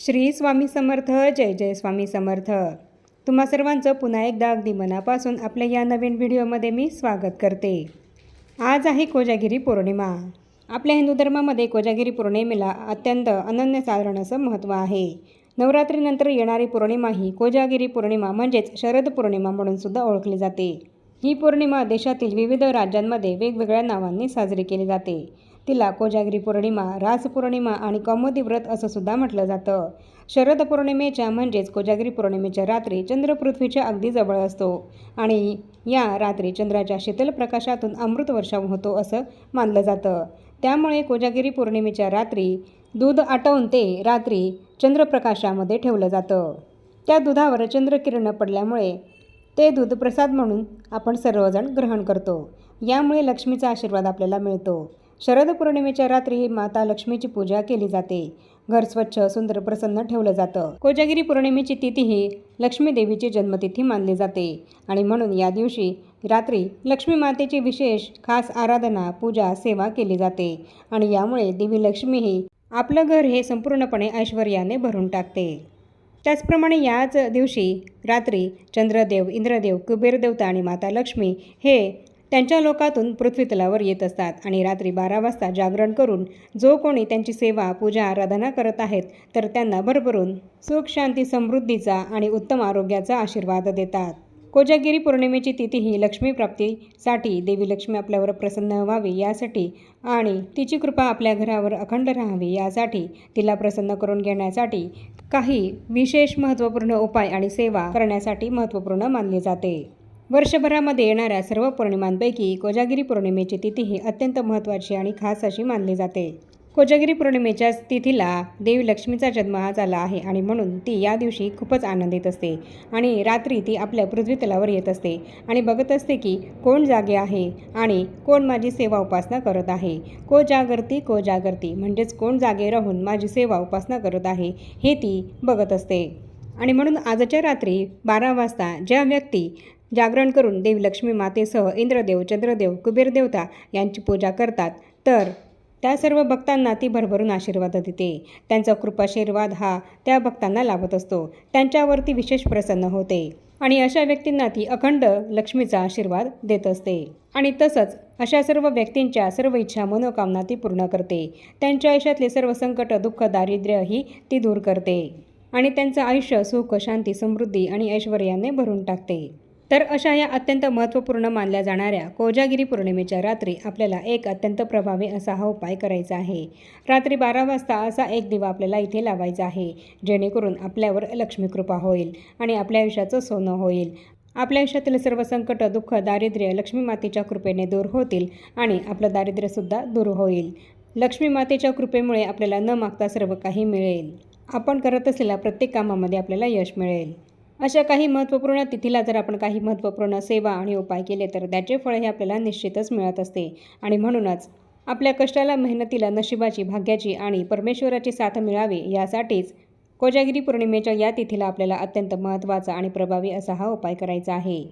श्री स्वामी समर्थ जय जय स्वामी समर्थ. तुम्हा सर्वांचं पुन्हा एकदा अगदी मनापासून आपल्या या नवीन व्हिडिओमध्ये मी स्वागत करते. आज आहे कोजागिरी पौर्णिमा. आपल्या हिंदू धर्मामध्ये कोजागिरी पौर्णिमेला अत्यंत अनन्यसाधारण असं महत्त्व आहे. नवरात्रीनंतर येणारी पौर्णिमा ही कोजागिरी पौर्णिमा म्हणजेच शरद पौर्णिमा म्हणून सुद्धा ओळखली जाते. ही पौर्णिमा देशातील विविध राज्यांमध्ये वेगवेगळ्या नावांनी साजरी केली जाते. तिला कोजागिरी पौर्णिमा रास पौर्णिमा आणि कौमुदी व्रत असं सुद्धा म्हटलं जातं. शरद पौर्णिमेच्या म्हणजेच कोजागिरी पौर्णिमेच्या रात्री चंद्र पृथ्वीच्या अगदी जवळ असतो आणि या रात्री चंद्राच्या शीतल प्रकाशातून अमृत वर्षाव होतो असं मानलं जातं. त्यामुळे कोजागिरी पौर्णिमेच्या रात्री दूध आटवून ते रात्री चंद्रप्रकाशामध्ये ठेवलं जातं. त्या दुधावर चंद्रकिरण पडल्यामुळे ते दूध प्रसाद म्हणून आपण सर्वजण ग्रहण करतो. यामुळे लक्ष्मीचा आशीर्वाद आपल्याला मिळतो. शरद पौर्णिमेच्या रात्री माता लक्ष्मीची पूजा केली जाते. घर स्वच्छ सुंदर प्रसन्न ठेवलं जातं. कोजागिरी पौर्णिमेची तिथी ही लक्ष्मी देवीची जन्मतिथी मानली जाते. आणि म्हणून या दिवशी रात्री लक्ष्मी मातेची विशेष खास आराधना पूजा सेवा केली जाते. आणि यामुळे देवी लक्ष्मी ही आपलं घर हे संपूर्णपणे ऐश्वर्याने भरून टाकते. त्याचप्रमाणे याच दिवशी रात्री चंद्रदेव इंद्रदेव कुबेर देवता आणि माता लक्ष्मी हे त्यांच्या लोकातून पृथ्वीतलावर येत असतात आणि रात्री बारा वाजता जागरण करून जो कोणी त्यांची सेवा पूजा आराधना करत आहेत तर त्यांना भरभरून सुख शांती समृद्धीचा आणि उत्तम आरोग्याचा आशीर्वाद देतात. कोजागिरी पौर्णिमेची तिथी ही लक्ष्मी प्राप्तीसाठी देवी लक्ष्मी आपल्यावर प्रसन्न व्हावी यासाठी आणि तिची कृपा आपल्या घरावर अखंड राहावी यासाठी तिला प्रसन्न करून घेण्यासाठी काही विशेष महत्त्वपूर्ण उपाय आणि सेवा करण्यासाठी महत्त्वपूर्ण मानली जाते. वर्षभरामध्ये येणाऱ्या सर्व पौर्णिमांपैकी कोजागिरी पौर्णिमेची तिथी ही अत्यंत महत्त्वाची आणि खास अशी मानली जाते. कोजागिरी पौर्णिमेच्या तिथीला देवी लक्ष्मीचा जन्म हा झाला आहे आणि म्हणून ती या दिवशी खूपच आनंदित असते आणि रात्री ती आपल्या पृथ्वी तलावर येत असते आणि बघत असते की कोण जागे आहे आणि कोण माझी सेवा उपासना करत आहे. को जागरती को जागरती म्हणजेच कोण जागे राहून माझी सेवा उपासना करत आहे हे ती बघत असते. आणि म्हणून आजच्या रात्री बारा वाजता ज्या व्यक्ती जागरण करून देवी लक्ष्मी मातेसह इंद्रदेव चंद्रदेव कुबेर देवता यांची पूजा करतात. तर त्या सर्व भक्तांना ती भरभरून आशीर्वाद देते. त्यांचा कृपाशीर्वाद हा त्या भक्तांना लाभत असतो. त्यांच्यावरती विशेष प्रसन्न होते. आणि अशा व्यक्तींना ती अखंड लक्ष्मीचा आशीर्वाद देत असते. आणि तसंच अशा सर्व व्यक्तींच्या सर्व इच्छा मनोकामना ती पूर्ण करते. त्यांच्या आयुष्यातले सर्व संकट दुःख दारिद्र्यही ती दूर करते. आणि त्यांचं आयुष्य सुख शांती समृद्धी आणि ऐश्वर्याने भरून टाकते. तर अशा या अत्यंत महत्त्वपूर्ण मानल्या जाणाऱ्या कोजागिरी पौर्णिमेच्या रात्री आपल्याला एक अत्यंत प्रभावी असा हा उपाय करायचा आहे. रात्री बारा वाजता असा एक दिवा आपल्याला इथे लावायचा आहे जेणेकरून आपल्यावर लक्ष्मी कृपा होईल आणि आपल्या आयुष्याचं सोनं होईल. आपल्या आयुष्यातील सर्व संकट दुःख दारिद्र्य लक्ष्मी मातेच्या कृपेने दूर होतील आणि आपलं दारिद्र्यसुद्धा दूर होईल. लक्ष्मी मातेच्या कृपेमुळे आपल्याला न मागता सर्व काही मिळेल. आपण करत असलेल्या प्रत्येक कामामध्ये आपल्याला यश मिळेल. अशा काही महत्त्वपूर्ण तिथीला जर आपण काही महत्त्वपूर्ण सेवा आणि उपाय केले तर त्याचे फळ हे आपल्याला निश्चितच मिळत असते. आणि म्हणूनच आपल्या कष्टाला मेहनतीला नशिबाची भाग्याची आणि परमेश्वराची साथ मिळावी यासाठीच कोजागिरी पौर्णिमेच्या या तिथीला आपल्याला अत्यंत महत्त्वाचा आणि प्रभावी असा हा उपाय करायचा आहे.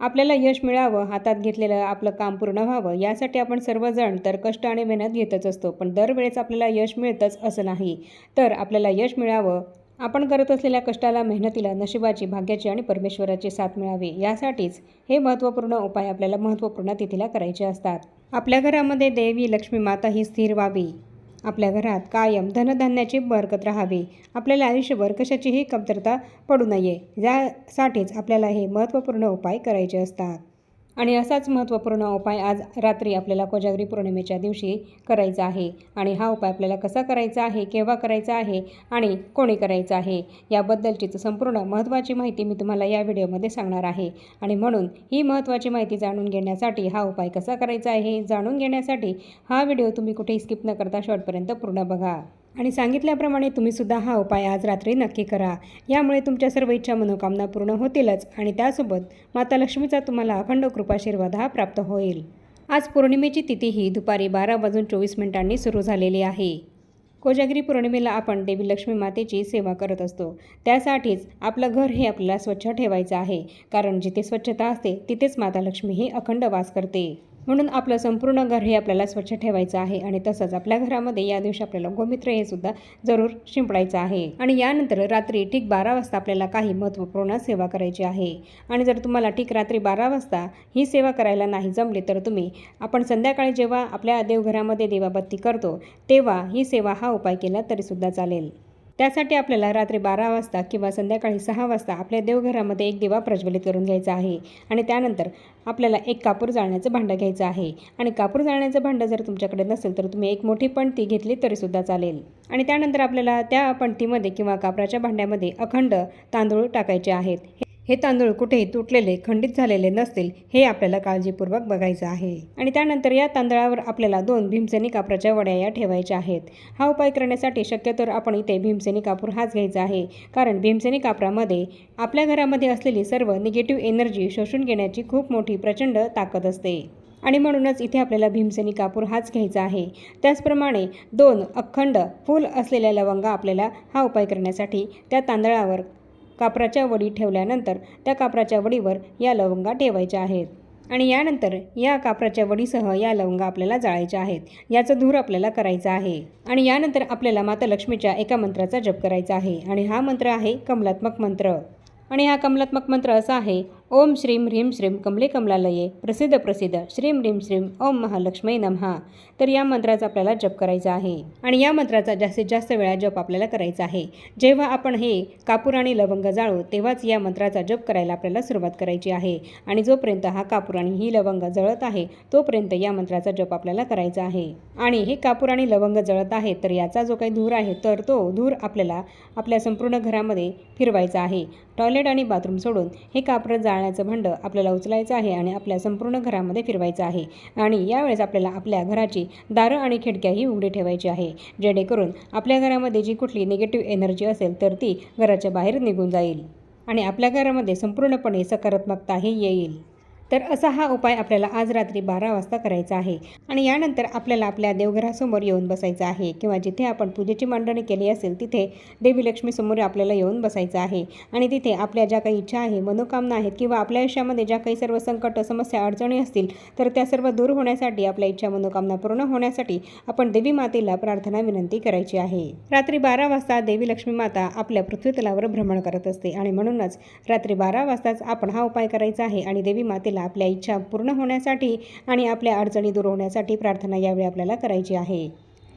आपल्याला यश मिळावं हातात घेतलेलं आपलं काम पूर्ण व्हावं यासाठी आपण सर्वजण तर कष्ट आणि मेहनत घेतच असतो पण दरवेळेस आपल्याला यश मिळतंच असं नाही. तर आपल्याला यश मिळावं आपण करत असलेल्या कष्टाला मेहनतीला नशिबाची भाग्याची आणि परमेश्वराची साथ मिळावी यासाठीच हे महत्त्वपूर्ण उपाय आपल्याला महत्त्वपूर्ण तिथीला करायचे असतात. आपल्या घरामध्ये देवी लक्ष्मी माता ही स्थिर व्हावी. आपल्या घरात कायम धनधान्याची बरकत राहावी. आपल्याला आयुष्यभर कशाचीही कमतरता पडू नये. यासाठीच आपल्याला हे महत्त्वपूर्ण उपाय करायचे असतात. आणि असाच महत्त्वपूर्ण उपाय आज रात्री आपल्याला कोजागरी पौर्णिमेच्या दिवशी करायचा आहे. आणि हा उपाय आपल्याला कसा करायचा आहे केव्हा करायचा आहे आणि कोणी करायचा आहे याबद्दलचीच संपूर्ण महत्त्वाची माहिती मी तुम्हाला या व्हिडिओमध्ये सांगणार आहे. आणि म्हणून ही महत्त्वाची माहिती जाणून घेण्यासाठी हा उपाय कसा करायचा आहे हे जाणून घेण्यासाठी हा व्हिडिओ तुम्ही कुठेही स्किप न करता शेवटपर्यंत पूर्ण बघा. आणि सांगितल्याप्रमाणे तुम्हीसुद्धा हा उपाय आज रात्री नक्की करा. यामुळे तुमच्या सर्व इच्छा मनोकामना पूर्ण होतीलच आणि त्यासोबत माता लक्ष्मीचा तुम्हाला अखंड कृपाशीर्वाद हा प्राप्त होईल. आज पौर्णिमेची तिथी ही दुपारी बारा वाजून चोवीस मिनिटांनी सुरू झालेली आहे. कोजागिरी पौर्णिमेला आपण देवी लक्ष्मी मातेची सेवा करत असतो. त्यासाठीच आपलं घर हे आपल्याला स्वच्छ ठेवायचं आहे. कारण जिथे स्वच्छता असते तिथेच माता लक्ष्मी ही अखंड वास करते. म्हणून आपलं संपूर्ण घर हे आपल्याला स्वच्छ ठेवायचं आहे आणि तसंच आपल्या घरामध्ये या दिवशी आपल्याला गोमित्र हे सुद्धा जरूर शिंपडायचं आहे. आणि यानंतर रात्री ठीक बारा वाजता आपल्याला काही महत्त्वपूर्ण सेवा करायची आहे. आणि जर तुम्हाला ठीक रात्री बारा वाजता ही सेवा करायला नाही जमली तर तुम्ही आपण संध्याकाळी जेव्हा आपल्या देवघरामध्ये देवाबत्ती करतो तेव्हा ही सेवा हा उपाय केला तरीसुद्धा चालेल. त्यासाठी आपल्याला रात्री बारा वाजता किंवा संध्याकाळी सहा वाजता आपल्या देवघरामध्ये एक दिवा प्रज्वलित करून घ्यायचा आहे. आणि त्यानंतर आपल्याला एक कापूर जाळण्याचं भांडं घ्यायचं आहे. आणि कापूर जाळण्याचं भांडं जर तुमच्याकडे नसेल तर तुम्ही एक मोठी पणती घेतली तरीसुद्धा चालेल. आणि त्यानंतर आपल्याला त्या पणतीमध्ये किंवा कापराच्या भांड्यामध्ये अखंड तांदूळ टाकायचे आहेत. हे तांदूळ कुठेही तुटलेले खंडित झालेले नसतील हे आपल्याला काळजीपूर्वक बघायचं आहे. आणि त्यानंतर या तांदळावर आपल्याला दोन भीमसेनी कापराच्या वड्या या ठेवायच्या आहेत. हा उपाय करण्यासाठी शक्यतोवर आपण इथे भीमसेनी कापूर हाच घ्यायचा आहे. कारण भीमसेनी कापरामध्ये आपल्या घरामध्ये असलेली सर्व निगेटिव्ह एनर्जी शोषून घेण्याची खूप मोठी प्रचंड ताकद असते. आणि म्हणूनच इथे आपल्याला भीमसेनी कापूर हाच घ्यायचा आहे. त्याचप्रमाणे दोन अखंड फूल असलेल्या लवंगा आपल्याला हा उपाय करण्यासाठी त्या तांदळावर कापराच्या वडी ठेवल्यानंतर त्या कापराच्या वडीवर या लवंगा ठेवायच्या आहेत. आणि यानंतर या कापराच्या वडीसह या लवंगा आपल्याला जाळायच्या आहेत. याचं धूर आपल्याला करायचा आहे. आणि यानंतर आपल्याला माता लक्ष्मीच्या एका मंत्राचा जप करायचा आहे. आणि हा मंत्र आहे कमलात्मक मंत्र. आणि हा कमलात्मक मंत्र असा आहे ओम श्रीम ह्रीम श्रीम कमले कमलालये प्रसिद्ध प्रसिद्ध श्रीम ह्रीम श्रीम ओम महालक्ष्मी नमहा. तर या मंत्राचा आपल्याला जप करायचा आहे. आणि या मंत्राचा जास्तीत जास्त वेळा जप आपल्याला करायचा आहे. जेव्हा आपण हे कापूर आणि लवंग जाळू तेव्हाच या मंत्राचा जप करायला आपल्याला सुरुवात करायची आहे. आणि जोपर्यंत हा कापूर आणि ही लवंग जळत आहे तोपर्यंत या मंत्राचा जप आपल्याला करायचा आहे. आणि हे कापूर आणि लवंग जळत आहे तर याचा जो काही धूर आहे तर तो धूर आपल्याला आपल्या संपूर्ण घरामध्ये फिरवायचा आहे. टॉयलेट आणि बाथरूम सोडून हे कापरं टाळण्याचं भांडं आपल्याला उचलायचं आहे आणि आपल्या संपूर्ण घरामध्ये फिरवायचं आहे. आणि यावेळेस आपल्याला आपल्या घराची दारं आणि खिडक्याही उघडी ठेवायची आहे. जेणेकरून आपल्या घरामध्ये जी कुठली निगेटिव्ह एनर्जी असेल तर ती घराच्या बाहेर निघून जाईल आणि आपल्या घरामध्ये संपूर्णपणे सकारात्मकताही येईल. तर असा हा उपाय आपल्याला आज रात्री बारा वाजता करायचा आहे. आणि यानंतर आपल्याला आपल्या देवघरासमोर येऊन बसायचं आहे. किंवा जिथे आपण पूजेची मांडणी केली असेल तिथे देवी लक्ष्मीसमोर आपल्याला येऊन बसायचं आहे. आणि तिथे आपल्या ज्या काही इच्छा आहे मनोकामना आहेत किंवा आपल्या आयुष्यामध्ये ज्या काही सर्व संकट समस्या अडचणी असतील तर त्या सर्व दूर होण्यासाठी आपल्या इच्छा मनोकामना पूर्ण होण्यासाठी आपण देवी मातेला प्रार्थना विनंती करायची आहे. रात्री बारा वाजता देवी लक्ष्मी माता आपल्या पृथ्वीतलावर भ्रमण करत असते. आणि म्हणूनच रात्री बारा वाजताच आपण हा उपाय करायचा आहे. आणि देवी मातेला आपल्या इच्छा पूर्ण होण्यासाठी आणि आपल्या अडचणी दूर होण्यासाठी प्रार्थना यावेळी आपल्याला करायची आहे.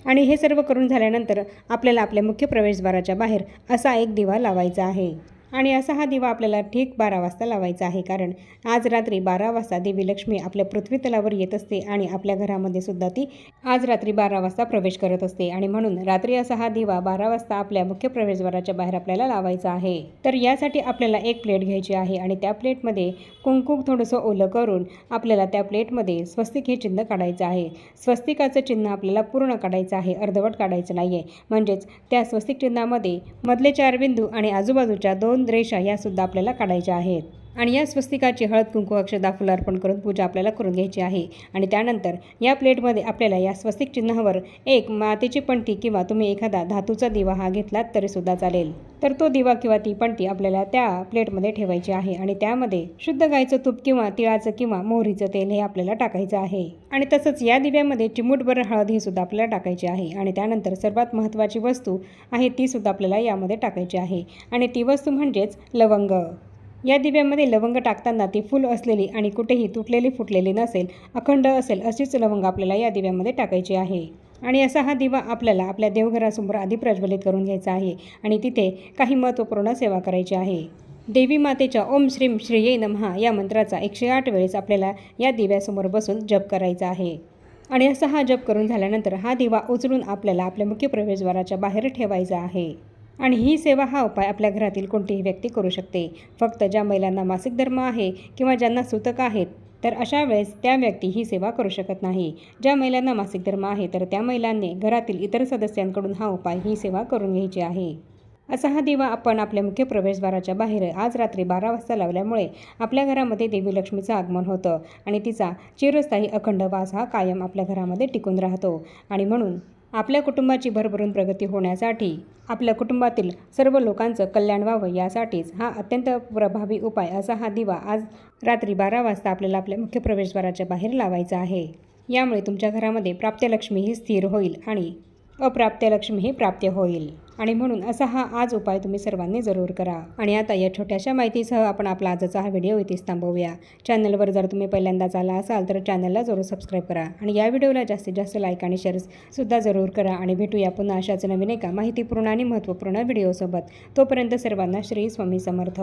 आणि हे सर्व करून झाल्यानंतर आपल्याला आपल्या मुख्य प्रवेशद्वाराच्या बाहेर असा एक दिवा लावायचा आहे. आणि असा हा दिवा आपल्याला ठीक बारा वाजता लावायचा आहे. कारण आज रात्री बारा वाजता देवी लक्ष्मी आपल्या पृथ्वीतलावर येत असते आणि आपल्या घरामध्ये सुद्धा ती आज रात्री बारा वाजता प्रवेश करत असते. आणि म्हणून रात्री असा हा दिवा बारा वाजता आपल्या मुख्य प्रवेशद्वाराच्या बाहेर आपल्याला लावायचा आहे. तर यासाठी आपल्याला एक प्लेट घ्यायची आहे आणि त्या प्लेटमध्ये कुंकू थोडंसं ओलं करून आपल्याला त्या प्लेटमध्ये स्वस्तिक हे चिन्ह काढायचं आहे. स्वस्तिकाचं चिन्ह आपल्याला पूर्ण काढायचं आहे. अर्धवट काढायचं नाही आहे म्हणजेच त्या स्वस्तिक चिन्हामध्ये मधले चार बिंदू आणि आजूबाजूच्या दोन रेषा यासुद्धा आपल्याला काढायच्या आहेत. आणि या स्वस्तिकाची हळद कुंकू अक्षदा फुलं अर्पण करून पूजा आपल्याला करून घ्यायची आहे. आणि त्यानंतर या प्लेटमध्ये आपल्याला या स्वस्तिक चिन्हावर एक मातीची पणती किंवा तुम्ही एखादा धातूचा दिवा हा घेतलात तरीसुद्धा चालेल. तर तो दिवा किंवा ती पणती आपल्याला त्या प्लेटमध्ये ठेवायची आहे आणि त्यामध्ये शुद्ध गाईचं तूप किंवा तिळाचं किंवा मोहरीचं तेल हे आपल्याला टाकायचं आहे. आणि तसंच या दिव्यामध्ये चिमूटभर हळद ही सुद्धा आपल्याला टाकायची आहे. आणि त्यानंतर सर्वात महत्त्वाची वस्तू आहे ती सुद्धा आपल्याला यामध्ये टाकायची आहे. आणि ती वस्तू म्हणजेच लवंग. या दिव्यामध्ये लवंग टाकताना ती फुल असलेली आणि कुठेही तुटलेली फुटलेली नसेल अखंड असेल अशीच लवंग आपल्याला या दिव्यामध्ये टाकायची आहे. आणि असा हा दिवा आपल्याला आपल्या देवघरासमोर आधी प्रज्वलित करून घ्यायचा आहे आणि तिथे काही महत्त्वपूर्ण सेवा करायची आहे. देवी मातेच्या ओम श्रीम श्रीये नमहा या मंत्राचा एकशे आठ वेळेस आपल्याला या दिव्यासमोर बसून जप करायचा आहे. आणि असा हा जप करून झाल्यानंतर हा दिवा उचलून आपल्याला आपल्या मुख्य प्रवेशद्वाराच्या बाहेर ठेवायचा आहे. आणि ही सेवा हा उपाय आपल्या घरातील कोणतीही व्यक्ती करू शकते. फक्त ज्या महिलांना मासिक धर्म आहे किंवा ज्यांना सूतक आहेत तर अशा वेळेस त्या व्यक्ती ही सेवा करू शकत नाही. ज्या महिलांना मासिक धर्म आहे तर त्या महिलांनी घरातील इतर सदस्यांकडून हा उपाय ही सेवा करून घ्यायची आहे. असा हा दिवा आपण आपल्या मुख्य प्रवेशद्वाराच्या बाहेर आज रात्री बारा वाजता लावल्यामुळे आपल्या घरामध्ये देवी लक्ष्मीचं आगमन होतं आणि तिचा चिरस्थायी अखंड वास हा कायम आपल्या घरामध्ये टिकून राहतो. आणि म्हणून आपल्या कुटुंबाची भरभरून प्रगती होण्यासाठी आपल्या कुटुंबातील सर्व लोकांचं कल्याण व्हावं यासाठीच हा अत्यंत प्रभावी उपाय असा हा दिवा आज रात्री बारा वाजता आपल्याला आपल्या मुख्य प्रवेशद्वाराच्या बाहेर लावायचा आहे. यामुळे तुमच्या घरामध्ये प्राप्तलक्ष्मी ही स्थिर होईल आणि अप्राप्तलक्ष्मी ही प्राप्त होईल. आणि म्हणून असा हा आज उपाय तुम्ही सर्वांनी जरूर करा. आणि आता या छोट्याशा माहितीसह आपण आपला आजचा हा व्हिडिओ इथेच थांबवूया. चॅनलवर जर तुम्ही पहिल्यांदाच आला असाल तर चॅनलला जरूर सबस्क्राईब करा. आणि या व्हिडिओला जास्तीत जास्त लाईक आणि शेअर्स सुद्धा जरूर करा. आणि भेटूया पुन्हा अशाच नवीन एका माहितीपूर्ण आणि महत्त्वपूर्ण व्हिडिओसोबत. तोपर्यंत सर्वांना श्री स्वामी समर्थ.